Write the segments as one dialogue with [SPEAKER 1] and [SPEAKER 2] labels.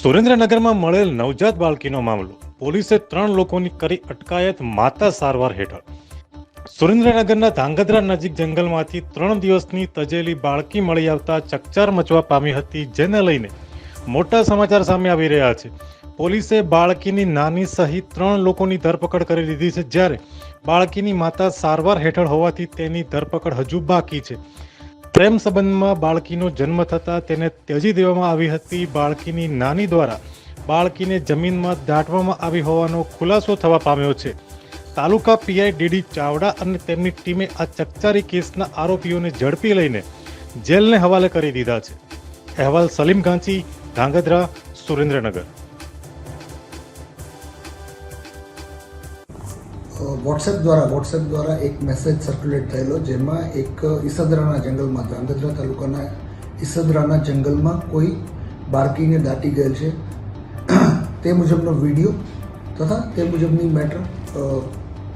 [SPEAKER 1] સુરેન્દ્રનગરમાં મળેલ નવજાત બાળકીનો મામલો. પોલીસે ત્રણ લોકોની કરી અટકાયત માતા સારવાર હેઠળ. સુરેન્દ્રનગરના ધાંગધ્રા નજીક જંગલમાંથી ત્રણ દિવસની તજેલી બાળકી મળી આવતા ચકચાર મચવા પામી હતી, જેને લઈને મોટા સમાચાર સામે આવી રહ્યા છે. પોલીસે બાળકીની નાની સહિત ત્રણ લોકોની ધરપકડ કરી લીધી છે, જ્યારે બાળકીની માતા સારવાર હેઠળ હોવાથી તેની ધરપકડ હજુ બાકી છે. પ્રેમ સંબંધમાં બાળકીનો જન્મ થતાં તેને ત્યજી દેવામાં આવી હતી બાળકીની નાની દ્વારા. બાળકીને જમીનમાં દાટવામાં આવી હોવાનો ખુલાસો થવા પામ્યો છે. તાલુકા પીઆઈ ડીડી ચાવડા અને તેમની ટીમે આ ચકચારી કેસના આરોપીઓને ઝડપી લઈને જેલને હવાલે કરી દીધા છે. અહેવાલ સલીમ ગાંચી, ધાંગધ્રા, સુરેન્દ્રનગર.
[SPEAKER 2] વોટ્સએપ દ્વારા વોટ્સએપ દ્વારા એક મેસેજ સર્ક્યુલેટ થયેલો, જેમાં એક ઈસદરાના જંગલમાં ધ્રાંગધ્રા તાલુકાના ઈસદરાના જંગલમાં કોઈ બાળકીને દાટી ગયેલ છે. તે મુજબનો વીડિયો તથા તે મુજબની મેટર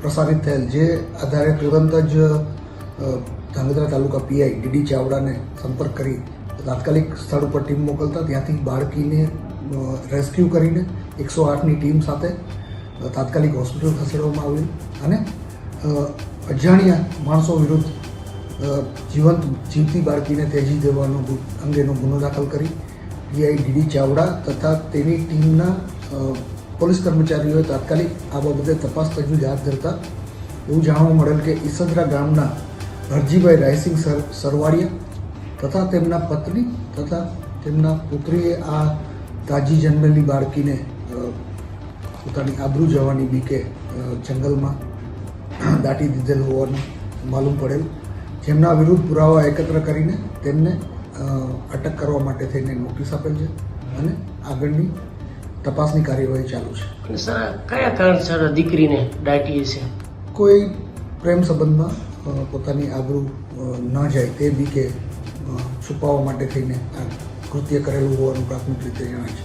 [SPEAKER 2] પ્રસારિત થયેલ, જે આધારે તુરંત જ ધ્રાંગધ્રા તાલુકા પીઆઈ ડીડી ચાવડાને સંપર્ક કરી તાત્કાલિક સ્થળ ઉપર ટીમ મોકલતા, ત્યાંથી બાળકીને રેસ્ક્યુ કરીને એકસો આઠની ટીમ સાથે તાત્કાલિક હોસ્પિટલ ખસેડવામાં આવી અને અજાણ્યા માણસો વિરુદ્ધ જીવંત જીવતી બાળકીને તેજી દેવાનો અંગેનો ગુનો દાખલ કરી. પીઆઈ ડીડી ચાવડા તથા તેની ટીમના પોલીસ કર્મચારીઓએ તાત્કાલિક આ બાબતે તપાસ તજવીજ હાથ ધરતા એવું જાણવા મળેલ કે ઈસદરા ગામના હરજીભાઈ રાયસિંગ સર સરવાડિયા તથા તેમના પત્ની તથા તેમના પુત્રીએ આ તાજી જન્મેલી બાળકીને પોતાની આબરૂ જવાની બીકે જંગલમાં દાટી દીધેલ હોવાનું માલુમ પડેલ. જેમના વિરુદ્ધ પુરાવા એકત્ર કરીને તેમને અટક કરવા માટે થઈને નોટિસ આપેલ છે અને આગળની તપાસની કાર્યવાહી ચાલુ છે.
[SPEAKER 3] સર કયા કારણસર દીકરીને દાટી છે?
[SPEAKER 2] કોઈ પ્રેમ સંબંધમાં પોતાની આબરૂ ન જાય તે બીકે છુપાવવા માટે થઈને આ કૃત્ય કરેલું હોવાનું પ્રાથમિક રીતે જણાય છે.